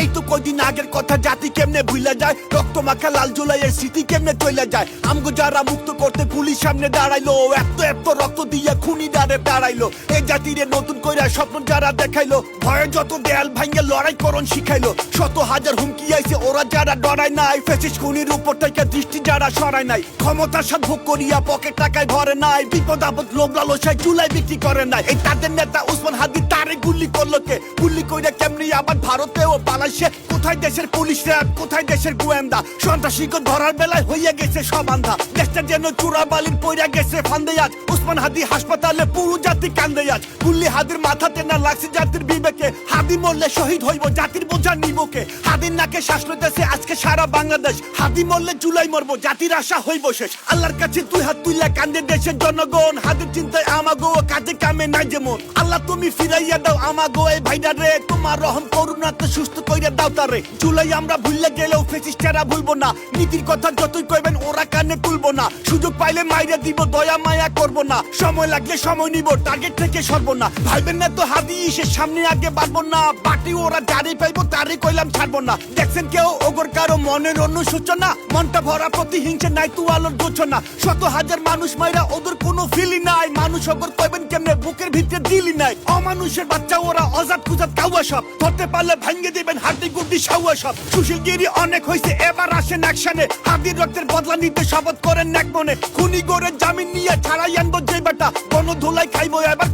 এই তো কয়দিন আগের কথা জাতি কেমনে ভুলে যায়? রক্ত মাখা, লাল জুলাইয়ের স্মৃতি কেমনে চলে যায়? আমগো যারা মুক্ত করতে পুলিশ সামনে দাঁড়াইলো এত এত রক্ত দিয়ে খুনি দাঁড়ে দাঁড়াইলো এই জাতিরে নতুন কইরা স্বপ্ন যারা দেখাইলো, ভয়ে যত দেয়াল ভাঙ্গে লড়াই করণ শিখাইলো। শত হাজার হুমকি আইছে, ওরা যারা ডরায় নাই, ফেসিস খুনির উপর থেকে দৃষ্টি যারা সরায় নাই। ক্ষমতা সাথ ভোগ করিয়া পকেট টাকায় ভরে নাই, বিপদ আপদ লোভ লালসায় চুলাই বিক্রি করে নাই। এই তাদের নেতা উসমান হাদি তারে গুলি করল কে? গুলি কইরা কেমনি আবার ভারতেও পালাইছে কোথায় দেশের পুলিশ র্যাব? কোথায় দেশের গোয়েন্দা? সন্ত্রাসীকে ধরার বেলায় হইয়া গেছে সব আন্ধা দেশটা যেন চূড়া বালির পইরা গেছে ফান্দে আজ উসমান হাদি হাসপাতালে পুরো জাতি কান্দে আজ। গুল্লি হাদির মাথাতে না লাগছে জাতির বিবেকে। হাদি মরলে শহীদ হইব জাতির বোঝা নিবকে। হাদির নাকে শ্বাস লইতেছে আজকে সারা বাংলাদেশ। হাদি মরলে জুলাই মরবো, জাতির আশা হইব শেষ। আল্লাহর কাছে দুই হাত তুইলা কান্দে দেশের জনগণ। হাদির চিন্তায় আমাগো কাজে কামে নাই যেমন আল্লাহ তুমি ফিরাইয়া দাও আমাগো এই ভাইডা রে তোমার রহম করুণাতে সুস্থ কইরা দাও তারে। জুলাই আমরা ভুললে গেলেও ফেসিস্টারা ভুলবো না। নীতির কথা যতই কইবেন, ওরা কানে তুলবো না। সুযোগ পাইলে মাইরে দিব, দয়া মায়া করব না। সময় লাগলে সময় নিব টার্গেট থেকে সরব না। ভাইবেন না তো হাদি সে সামনে আগে বাড়বো না। বাটি ওরা যারই পাইবো, তারই কইলাম ছাড়বো না। দেখছেন কেউ ওগর কারও মনের অনুসূচনা মনটা ভরা প্রতিহিংসে নাই তু আলোর গোছনা। শত হাজার মানুষ মাইরা ওদের কোনো ফিলি নাই। মানুষ ওগর কইবেন কেমনে, বুকের ভিতরে দিলি নাই। অমানুষের বাচ্চা, ওরা অজাত কুজাত কাউয়া সব। ধরতে পারলে ভাঙ্গে দিবেন হাড্ডি গুড্ডি সাউয়া সব। সুশীলগিরি অনেক হয়েছে এবার আসেন অ্যাকশনে হাদির রক্তের বদলা নিতে শপথ করেন এক মনে। খুনি গড়ে জামিন নিয়ে ছাড়াই আনব যে বেটা। কোন ধুলাই খাইবো, এবার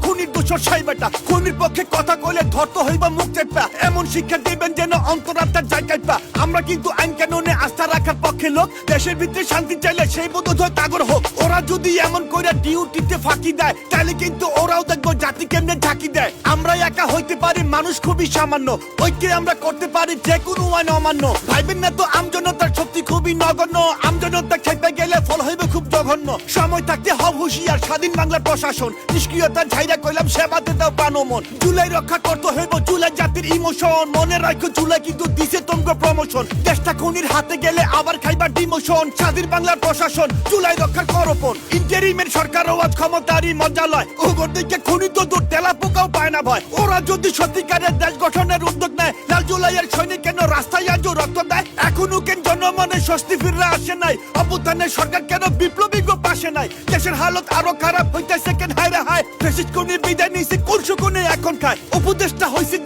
খুনির দোষর সাই বেটা খুনির পক্ষে কথা কইলে ধরতে হইব মুখ চেপা। এমন শিক্ষা দিবেন যেন অন্তরাত্মার জায়গায় পা আমরা কিন্তু আইন কানুনে আস্থা রাখার পক্ষে লোক। দেশের ভিতরে শান্তি চাইলে সেই বোধ তাগর হোক। ওরা যদি এমন করে ডিউটিতে ফাঁকি দেয় তাহলে কিন্তু ওরাও দেখব জাতি কেমনে দেয়। আমরা একা হইতে পারি, মানুষ খুবই সামান্য। ঐক্যে আমরা করতে পারি যে কোনো আইন অমান্য। ভাইবেন না তো, আমজনতার শক্তি খুবই নগণ্য। আমজনতা খেতে গেলে ফল হইবে খুব জঘন্য। সময় থাকতে হব হুঁশিয়ার, স্বাধীন বাংলার প্রশাসন। নিষ্ক্রিয়তার ঝাইরা কইলাম সেবাতে দাও পানো মন। চুলাই রক্ষা করতে হইব চুলাই জাতির ইমোশন মনে রাখো চুলাই কিন্তু দিছে তোমগো প্রমোশন দেশটা খুনির হাতে গেলে আবার খাইবার ডিমোশন স্বাধীন বাংলার প্রশাসন চুলাই রক্ষার করপন ইন্টারিমের সরকার আজ ক্ষমতারই মজা লয়। ওগর দিকে খুনি তো দূর, তেলা পোকাও পায় না ভয়। ওরা যদি সত্যিকারের দেশ গঠনের উদ্যোগ নেয়, লাল জুলাইয়ের সৈনিক কেন রাস্তায় আজও রক্ত দেয়? এখনও কেন জনমনে স্বস্তি ফিরে আসে নাই? অভ্যুত্থানের সরকার কেন বিপ্লবী পাশে নাই? দেশের হালত আরও খারাপ হইতেছে কেন? হায় রে হায় বিদায় নিয়েছে কোন এখন খায়?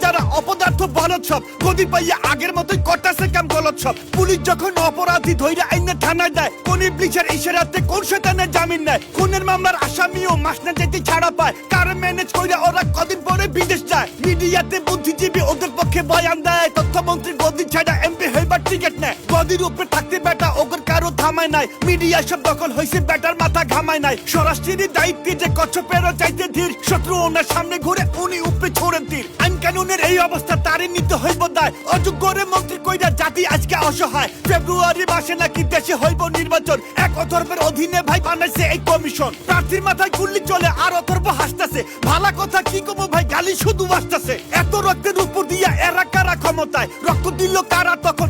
যারা অপদার্থ বলদ সব। গদি পাইয়া আগের মতোই সব। পুলিশ যখন অপরাধী ধৈর্য আইনে থানায় দেয়, কোন ইশারাতে কোন জামিন নেয়? খুনের মামলার আসামিও মাস না যেতে ছাড়া পায়। কার ম্যানেজ কইরা ওরা কদিন পরে বিদেশ যায়? মিডিয়াতে বুদ্ধিজীবী ওদের পক্ষে বয়ান দেয় তথ্যমন্ত্রী গদি ছাড়া এমপি হইবার টিকিট নেয়। গদির উপরে থাকতে বেটা ওগর কারও থামায় নাই। মিডিয়া সব দখল হয়েছে বেটার মাথা ঘামায় নাই। স্বরাষ্ট্রের দায়িত্বে যে কচ্ছপেরও চাইতে ধীর, শত্রু ওনার সামনে ঘুরে উনি উপরে ছোড়েন তীর আইন কানুনের এই অবস্থা তারই নিতে হইব দায়। অযোগ্যরে মন্ত্রী কইরা জাতি আজকে অসহায়। ফেব্রুয়ারি মাসে নাকি দেশে হইব নির্বাচন। এক অথর্বের অধীনে ভাই বানাইছে এই কমিশন। প্রার্থীর মাথায় গুল্লি চলে, আর অথর্ব হাসতেছে ভালা কথা, কি কমো ভাই? গালি শুধু আসতেছে এত রক্তের উপর দিয়া এরা কারা ক্ষমতায়? রক্ত দিল কারা তখন?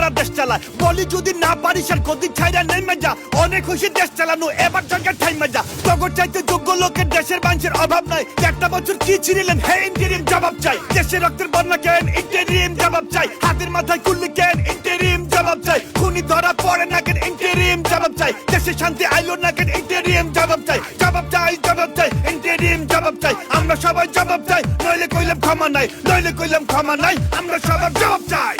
কারা দেশ চালায়। বলি যদি না পারিস আর গদি ছাইরা নেমে যা অনেক খুশি দেশ চালানো, এবার জায়গায় ঠাইমে যা তখন চাইতে যোগ্য লোকের দেশের মানুষের অভাব নাই। একটা বছর কি ছিলেন হে ইন্টেরিম, জবাব চাই। দেশের রক্তের বন্যা কেন? ইন্টেরিম, জবাব চাই। হাতের মাথায় কুল্লি কেন? ইন্টেরিম, জবাব চাই। খুনি ধরা পড়ে না কেন? ইন্টেরিম, জবাব চাই। দেশে শান্তি আইলো না কেন? ইন্টেরিম, জবাব চাই। জবাব চাই জবাব চাই। ইন্টেরিম, জবাব চাই। আমরা সবাই জবাব চাই। নইলে কইলাম ক্ষমা নাই। নইলে কইলাম ক্ষমা নাই। আমরা সবার জবাব চাই।